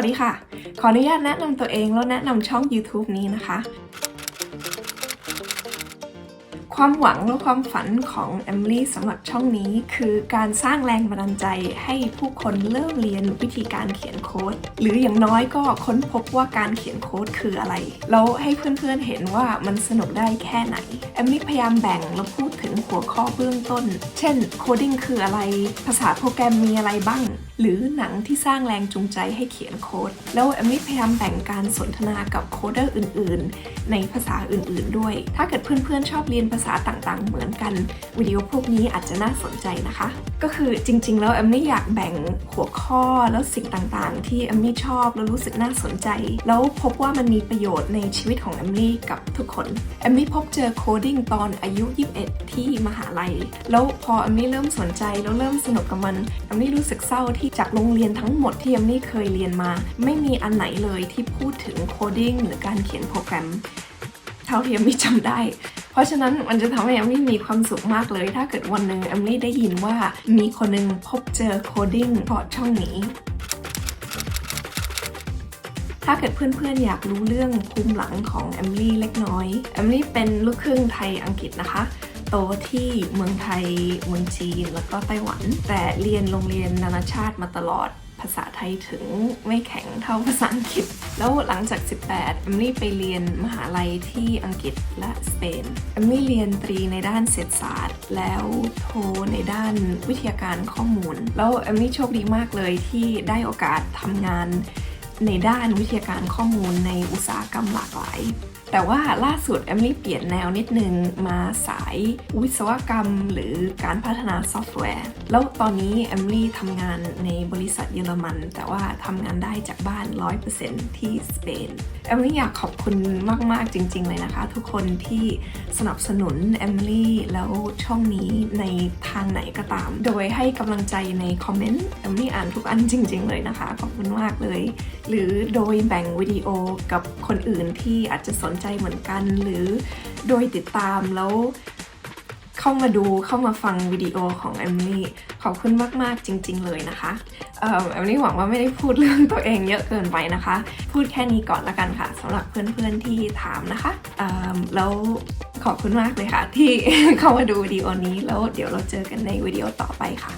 วัสดีค่ะ ขออนุญาตแนะนำตัวเองแล้วแนะนำช่อง YouTube นี้นะคะ ความหวังและความฝันของแอมลี่สำหรับช่องนี้ คือการสร้างแรงบันดาลใจให้ผู้คนเริ่มเรียนวิธีการเขียนโค้ด หรืออย่างน้อยก็ค้นพบว่าการเขียนโค้ดคืออะไร แล้วให้เพื่อนๆเห็นว่ามันสนุกได้แค่ไหน แอมลี่พยายามแบ่งแล้วพูดถึงหัวข้อเบื้องต้น เช่น โคดิ้งคืออะไร ภาษาโปรแกรมมีอะไรบ้าง หรือหนังที่สร้างแรงจูงใจให้เขียนโค้ด แล้วแอมลี่พยายามแบ่งการสนทนากับโคเดอร์อื่น ๆ ในภาษาอื่น ๆ ด้วย ถ้าเกิดเพื่อน ๆ ชอบเรียนภาษาต่างๆ เหมือนกัน วิดีโอพวกนี้อาจจะน่าสนใจนะคะ ก็คือจริง ๆ แล้วแอมลี่อยากแบ่งหัวข้อแล้วสิ่งต่างๆ ที่แอมลี่ชอบแล้วรู้สึกน่าสนใจ แล้วพบว่ามันมีประโยชน์ในชีวิตของแอมลี่กับทุกคนแอมลี่พบเจอโคดิ้งตอนอายุ 21 ที่มหาลัย แล้วพอแอมลี่เริ่มสนใจแล้วเริ่มสนุกกับมันแอมลี่รู้สึกเศร้าที่จากโรงเรียนทั้งหมดที่แอมลี่เคยเรียนมา ไม่มีอันไหนเลยที่พูดถึงโคดิ้งหรือการเขียนโปรแกรมเท่าที่แอมลี่จำได้ เพราะฉะนั้นมันจะทำให้แอมลี่มีความสุขมากเลย ถ้าเกิดวันหนึ่งแอมลี่ได้ยินว่ามีคนหนึ่งพบเจอโคดิ้งเพราะช่องนี้ถ้าเกิดเพื่อนๆ อยากรู้เรื่องภูมิหลังของแอมลี่เล็กน้อย แอมลี่เป็นลูกครึ่งไทยอังกฤษนะคะ โตที่เมืองไทย เมืองจีน แล้วก็ไต้หวัน แต่เรียนโรงเรียนนานาชาติมาตลอดภาษาไทยถึงไม่แข็งเท่าภาษาอังกฤษ แล้วหลังจาก 18แอมลี่ไปเรียนมหาลัยที่อังกฤษและสเปนแอมลี่เรียนตรีในด้านเศรษฐศาสตร์ แล้วโทในด้านวิทยาการข้อมูล แล้วแอมลี่โชคดีมากเลยที่ได้โอกาสทำงาน ในด้านวิทยาการข้อมูลในอุตสาหกรรมหลากหลาย แต่ว่าล่าสุดแอมลี่เปลี่ยนแนวนิดนึงมาสายวิศวกรรมหรือการพัฒนาซอฟต์แวร์ แล้วตอนนี้แอมลี่ทำงานในบริษัทเยอรมัน แต่ว่าทำงานได้จากบ้าน 100%ที่สเปนแอมลี่อยากขอบคุณมาก ๆ จริง ๆ เลยนะคะ ทุกคนที่สนับสนุนแอมลี่แล้วช่องนี้ในทางไหนก็ตาม โดยให้กำลังใจในคอมเมนต์แอมลี่อ่านทุกอันจริง ๆ เลยนะคะ ขอบคุณมากเลยหรือโดยแบ่งวิดีโอกับคนอื่นที่อาจจะสนใจเหมือนกัน หรือโดยติดตามแล้วเข้ามาดูเข้ามาฟังวิดีโอของแอมลี่ขอบคุณมาก ๆ จริง ๆ เลยนะคะแอมลี่หวังว่าไม่ได้พูดเรื่องตัวเองเยอะเกินไปนะคะ พูดแค่นี้ก่อนละกันค่ะสำหรับเพื่อน ๆ ที่ถามนะคะแล้วขอบคุณมากเลยค่ะ ที่เข้ามาดูวิดีโอนี้แล้วเดี๋ยวเราเจอกันในวิดีโอต่อไปค่ะ